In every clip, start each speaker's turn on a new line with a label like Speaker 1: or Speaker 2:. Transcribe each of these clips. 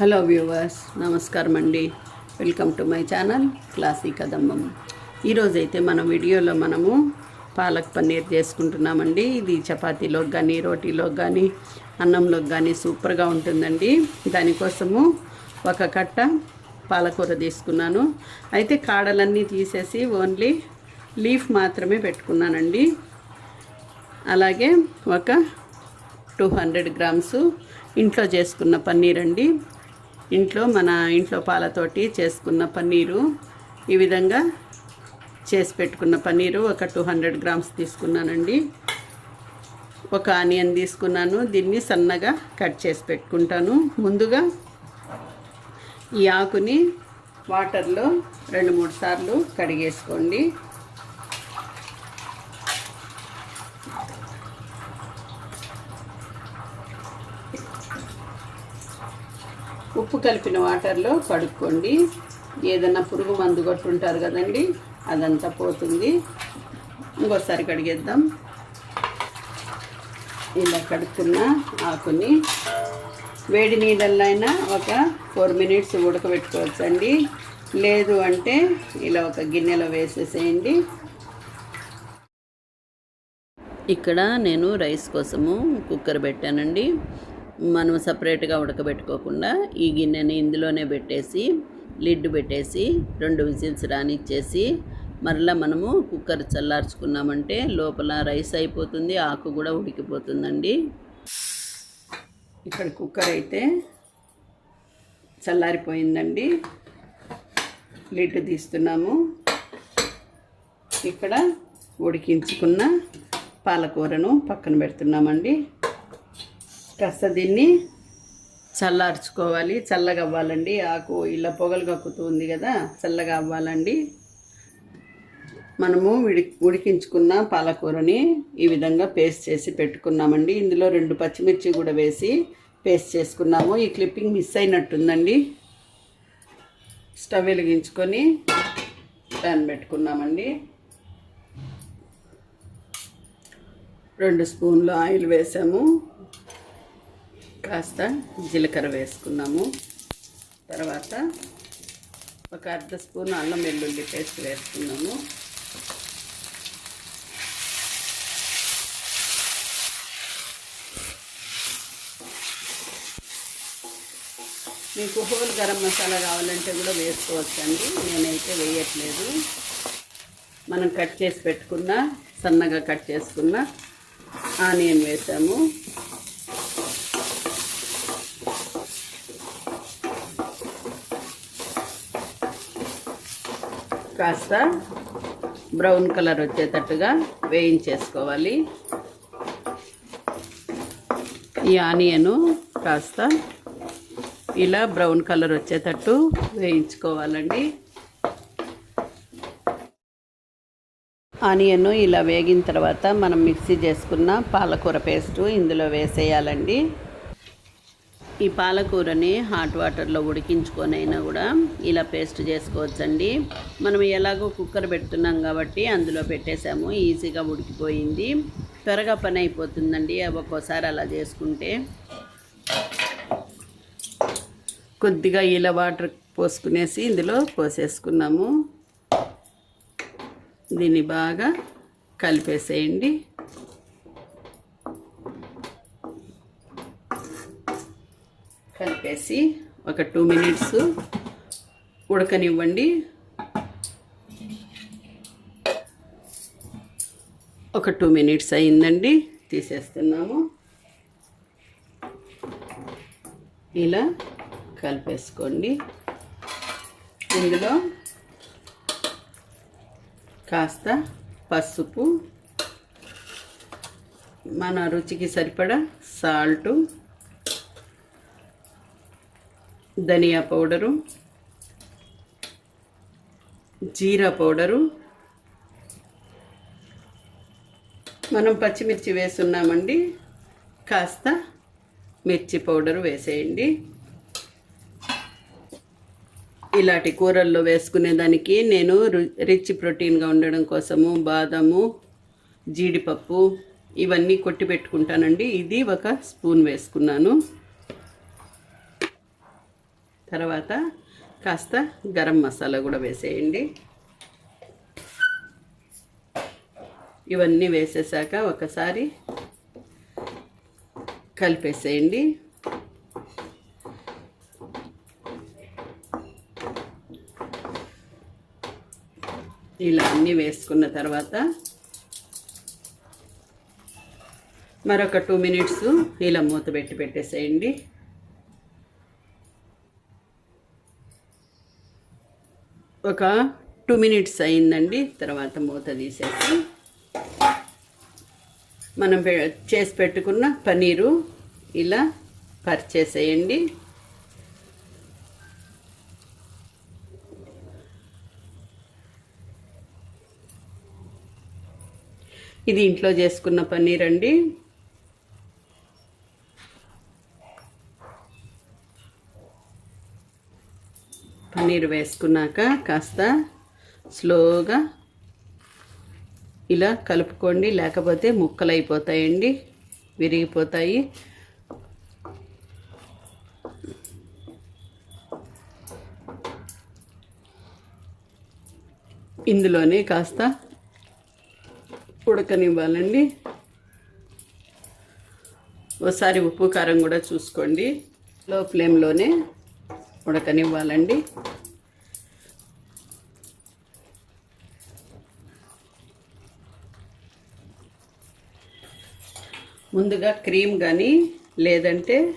Speaker 1: Hello viewers నమస్కారం అండి. Welcome to my channel classy కదమ్మం ఈరోజైతే మన వీడియోలో మనము పాలక్ పన్నీర్ చేసుకుంటున్నామండి. ఇది చపాతీలోకి కానీ రోటీలోకి కానీ అన్నంలోకి కానీ సూపర్గా ఉంటుందండి. దానికోసము ఒక కట్ట పాలకూర తీసుకున్నాను. అయితే కాడలన్నీ తీసేసి ఓన్లీ లీఫ్ మాత్రమే పెట్టుకున్నానండి. అలాగే ఒక టూ హండ్రెడ్ గ్రామ్స్ ఇంట్లో చేసుకున్న పన్నీర్ అండి ఇంట్లో మన ఇంట్లో పాలతోటి చేసుకున్న పన్నీరు ఈ విధంగా చేసి పెట్టుకున్న పన్నీరు ఒక టూ హండ్రెడ్ గ్రామ్స్ తీసుకున్నానండి. ఒక ఆనియన్ తీసుకున్నాను దీన్ని సన్నగా కట్ చేసి పెట్టుకుంటాను. ముందుగా ఈ ఆకుని వాటర్లో రెండు మూడు సార్లు కడిగేసుకోండి. ఉప్పు కలిపిన వాటర్లో కడుక్కోండి. ఏదన్నా పురుగు మందు కొట్టుంటారు కదండి అదంతా పోతుంది. ఇంకోసారి కడిగేద్దాం. ఇలా కడుక్కున్న ఆకుని వేడి నీళ్ళల్లో అయినా ఒక ఫోర్ మినిట్స్ ఉడకబెట్టుకోవచ్చండి. లేదు అంటే ఇలా ఒక గిన్నెలో వేసేసేయండి. ఇక్కడ నేను రైస్ కోసము కుక్కర్ పెట్టానండి. మనం సపరేట్గా ఉడకబెట్టుకోకుండా ఈ గిన్నెని ఇందులోనే పెట్టేసి లిడ్ పెట్టేసి రెండు విజిల్స్ రానిచ్చేసి మరలా మనము కుక్కర్ చల్లార్చుకున్నామంటే లోపల రైస్ అయిపోతుంది ఆకు కూడా ఉడికిపోతుందండి. ఇక్కడ కుక్కర్ అయితే చల్లారిపోయిందండి. లిడ్ తీస్తున్నాము. ఇక్కడ ఉడికించుకున్న పాలకూరను పక్కన పెడుతున్నామండి. కాస్త దీన్ని చల్లార్చుకోవాలి. చల్లగా అవ్వాలండి. ఆకు ఇలా పొగలు కక్కుతుంది కదా చల్లగా అవ్వాలండి. మనము ఉడి ఉడికించుకున్న పాలకూరని ఈ విధంగా పేస్ట్ చేసి పెట్టుకున్నామండి. ఇందులో రెండు పచ్చిమిర్చి కూడా వేసి పేస్ట్ చేసుకున్నాము. ఈ క్లిప్పింగ్ మిస్ అయినట్టుందండి. స్టవ్ వెలిగించుకొని ప్యాన్ పెట్టుకున్నామండి. రెండు స్పూన్లు ఆయిల్ వేసాము. కాస్త జీలకర్ర వేసుకున్నాము. తర్వాత ఒక అర్ధ స్పూన్ అల్లం వెల్లుల్లి పేస్ట్ వేసుకున్నాము. మీకు హోల్ గరం మసాలా కావాలంటే కూడా వేసుకోవచ్చండి. నేనైతే వేయట్లేదు. మనం కట్ చేసి పెట్టుకున్న సన్నగా కట్ చేసుకున్న ఆనియన్ వేసాము. కాస్త బ్రౌన్ కలర్ వచ్చేటట్టుగా వేయించేసుకోవాలి. ఈ ఆనియను కాస్త ఇలా బ్రౌన్ కలర్ వచ్చేటట్టు వేయించుకోవాలండి. ఆనియన్ ఇలా వేగిన తర్వాత మనం మిక్సీ చేసుకున్న పాలకూర పేస్టు ఇందులో వేసేయాలండి. ఈ పాలకూరని హాట్ వాటర్లో ఉడికించుకొని అయినా కూడా ఇలా పేస్ట్ చేసుకోవచ్చండి. మనం ఎలాగో కుక్కర్ పెడుతున్నాం కాబట్టి అందులో పెట్టేసాము ఈజీగా ఉడికిపోయింది. త్వరగా పని అయిపోతుందండి. ఒక్కోసారి అలా చేసుకుంటే. కొద్దిగా ఇలా వాటర్ పోసుకునేసి ఇందులో పోసేసుకున్నాము. దీన్ని బాగా కలిపేసేయండి. వేసి ఒక టూ మినిట్స్ ఉడకనివ్వండి. ఒక టూ మినిట్స్ అయిందండి తీసేస్తున్నాము. ఇలా కలిపేసుకోండి. ఇందులో కాస్త పసుపు మన రుచికి సరిపడా సాల్టు ధనియా పౌడరు జీరా పౌడరు. మనం పచ్చిమిర్చి వేసున్నామండి. కాస్త మిర్చి పౌడరు వేసేయండి. ఇలాంటి కూరల్లో వేసుకునేదానికి నేను రు- రిచ్ ప్రోటీన్గా ఉండడం కోసము బాదము జీడిపప్పు ఇవన్నీ కొట్టి పెట్టుకుంటానండి. ఇది ఒక స్పూన్ వేసుకున్నాను. తర్వాత కాస్త గరం మసాలా కూడా వేసేయండి. ఇవన్నీ వేసేసాక ఒకసారి కలిపేసేయండి. ఇలా అన్నీ వేసుకున్న తర్వాత మరొక టూ మినిట్స్ ఇలా మూత పెట్టి పెట్టేసేయండి. ఒక టూ మినిట్స్ అయిందండి. తర్వాత మూత తీసేసి మనం చేసి పెట్టుకున్న పనీరు ఇలా పరిచేసేయండి. ఇది ఇంట్లో చేసుకున్న పన్నీర్ అండి నీరు వేసుకున్నాక కాస్త స్లోగా ఇలా కలుపుకోండి. లేకపోతే ముక్కలు అయిపోతాయండి విరిగిపోతాయి. ఇందులోనే కాస్త ఉడకనివ్వాలండి. ఒకసారి ఉప్పు కారం కూడా చూసుకోండి. లో ఫ్లేమ్లోనే ఉడకనివ్వాలండి. ముందుగా క్రీమ్ కానీ లేదంటే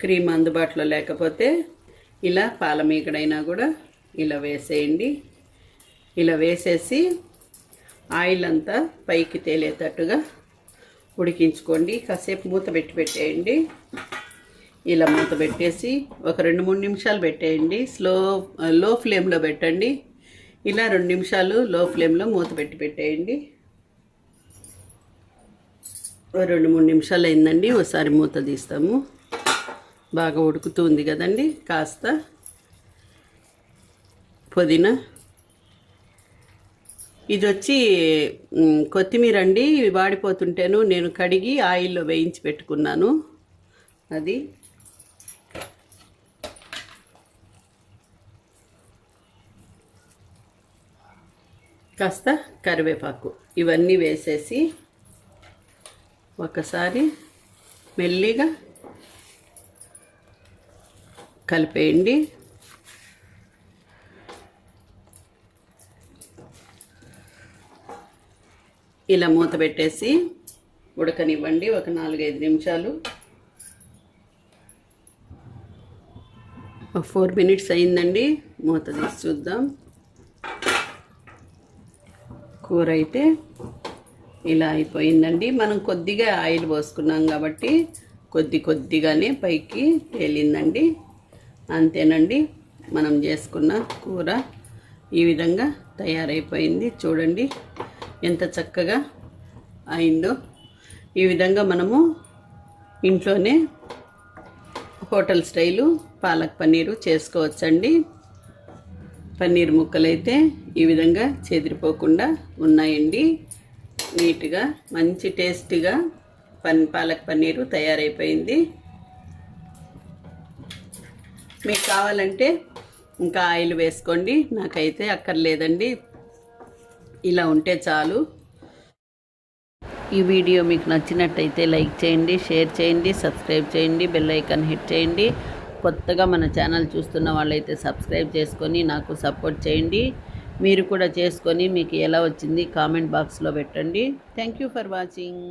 Speaker 1: క్రీమ్ అందుబాటులో లేకపోతే ఇలా పాలమీగడైనా కూడా ఇలా వేసేయండి. ఇలా వేసేసి ఆయిల్ అంతా పైకి తేలేటట్టుగా ఉడికించుకోండి. కాసేపు మూత పెట్టి పెట్టేయండి. ఇలా మూత పెట్టేసి ఒక రెండు మూడు నిమిషాలు పెట్టేయండి. స్లో లో ఫ్లేమ్లో పెట్టండి. ఇలా రెండు నిమిషాలు లో ఫ్లేమ్లో మూత పెట్టి పెట్టేయండి. రెండు మూడు నిమిషాలు అయిందండి ఒకసారి మూత తీస్తాము. బాగా ఉడుకుతుంది కదండి కాస్త పుదీనా. ఇది వచ్చి కొత్తిమీర అండి వాడిపోతుంటేను నేను కడిగి ఆయిల్లో వేయించి పెట్టుకున్నాను. అది కాస్త కరివేపాకు. ఇవన్నీ వేసేసి ఒకసారి మెల్లిగా కలిపేయండి. ఇలా మూత పెట్టేసి ఉడకనివ్వండి ఒక నాలుగైదు నిమిషాలు. ఫోర్ మినిట్స్ అయిందండి. మూత తీసి చూద్దాం. కూర అయితే ఇలా అయిపోయిందండి. మనం కొద్దిగా ఆయిల్ పోసుకున్నాం కాబట్టి కొద్ది కొద్దిగానే పైకి తేలిందండి. అంతేనండి. మనం చేసుకున్న కూర ఈ విధంగా తయారైపోయింది. చూడండి ఎంత చక్కగా అయిందో. ఈ విధంగా మనము ఇంట్లోనే హోటల్ స్టైలు పాలక్ పన్నీరు చేసుకోవచ్చండి. పన్నీర్ ముక్కలైతే ఈ విధంగా చెదిరిపోకుండా ఉన్నాయండి. నీట్గా మంచి టేస్టీగా పన్ పాలక్ పన్నీరు తయారైపోయింది. మీకు కావాలంటే ఇంకా ఆయిల్ వేసుకోండి. నాకైతే అక్కర్లేదండి. ఇలా ఉంటే చాలు. ఈ వీడియో మీకు నచ్చినట్టయితే లైక్ చేయండి షేర్ చేయండి సబ్స్క్రైబ్ చేయండి బెల్ ఐకాన్ హిట్ చేయండి. కొత్తగా మన ఛానల్ చూస్తున్న వాళ్ళైతే సబ్స్క్రైబ్ చేసుకొని నాకు సపోర్ట్ చేయండి. మీరు కూడా చేసుకొని మీకు ఎలా వచ్చింది కామెంట్ బాక్స్లో పెట్టండి. Thank you for watching